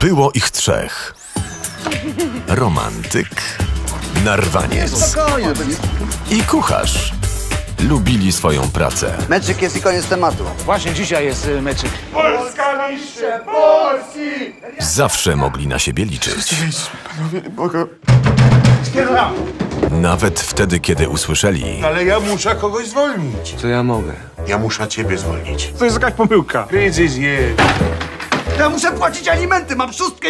Było ich trzech. Romantyk, narwaniec i kucharz. Lubili swoją pracę. Meczyk jest i koniec tematu. Właśnie dzisiaj jest y, meczyk. Zawsze mogli na siebie liczyć. Nawet wtedy, kiedy usłyszeli, Ale ja muszę kogoś zwolnić. To ja mogę. Ja muszę ciebie zwolnić. To jest jakaś pomyłka. Kryzys jest. Ja muszę płacić alimenty, mam szóstkę,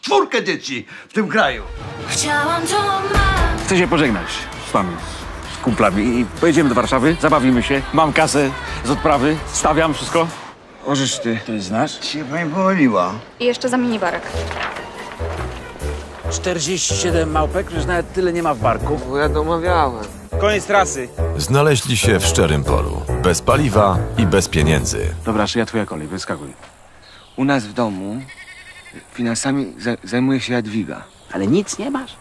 czwórkę dzieci w tym kraju. Chciałam to mać. Chcę się pożegnać z wami, z kumplami i pojedziemy do Warszawy, zabawimy się. Mam kasę z odprawy, stawiam wszystko. Możesz ty. To jest znasz? Się pani pomyliła. I jeszcze za minibarek. 47 małpek, już nawet tyle nie ma w barku. Bo ja domawiałem. Koniec trasy. znaleźli się w szczerym polu. Bez paliwa i bez pieniędzy. Dobra, ja twoja kolej, wyskakuj. U nas w domu finansami za zajmuje się Jadwiga. Ale nic nie masz?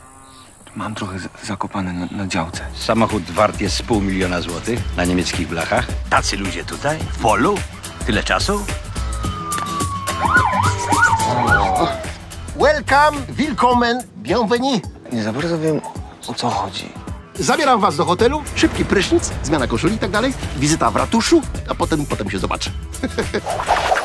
Mam trochę za zakopane na, na działce. Samochód wart jest z pół miliona złotych na niemieckich blachach. Tacy ludzie tutaj, w polu? Tyle czasu? Welcome, willkommen, bienvenue. Nie za bardzo wiem, o co chodzi. Zabieram was do hotelu, szybki prysznic, zmiana koszuli i tak dalej, wizyta w ratuszu, a potem, potem się zobaczy.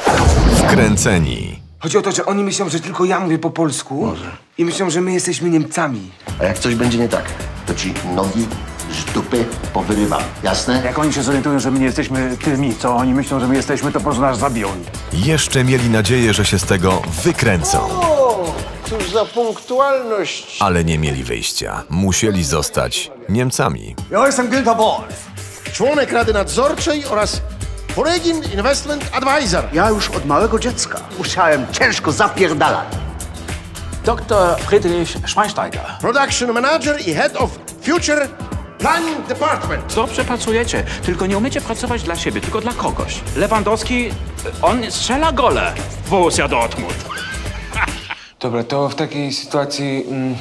Wkręceni. Chodzi o to, że oni myślą, że tylko ja mówię po polsku. I myślą, że my jesteśmy Niemcami. A jak coś będzie nie tak, to ci nogi z dupy powyrywam, jasne? Jak oni się zorientują, że my nie jesteśmy tymi, co oni myślą, że my jesteśmy, to po prostu nas zabiją. Jeszcze mieli nadzieję, że się z tego wykręcą. Cóż za punktualność. Ale nie mieli wyjścia. Musieli zostać Niemcami. Ja jestem Günther Wolf. Członek Rady Nadzorczej oraz Foregin Investment Advisor. Ja już od małego dziecka musiałem ciężko zapierdalać. Dr. Friedrich Schweinsteiger. Production Manager i Head of Future Planning Department. Dobrze pracujecie, tylko nie umiecie pracować dla siebie, tylko dla kogoś. Lewandowski, on strzela gole w Borussia Dortmund. Dobra, to w takiej sytuacji mm,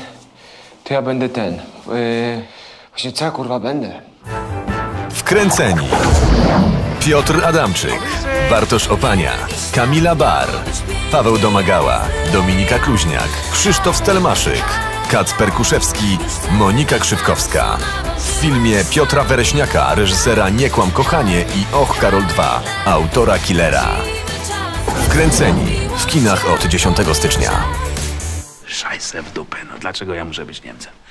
to ja będę ten. Yy, właśnie co ja kurwa będę? Wkręceni. Piotr Adamczyk, Bartosz Opania, Kamila Bar, Paweł Domagała, Dominika Kluźniak, Krzysztof Stelmaszyk, Kacper Kuszewski, Monika Krzywkowska. W filmie Piotra Wereśniaka, reżysera Nie kłam kochanie i Och Karol 2, autora Killera. Wkręceni w kinach od 10 stycznia. Szajse w dupę, no dlaczego ja muszę być Niemcem?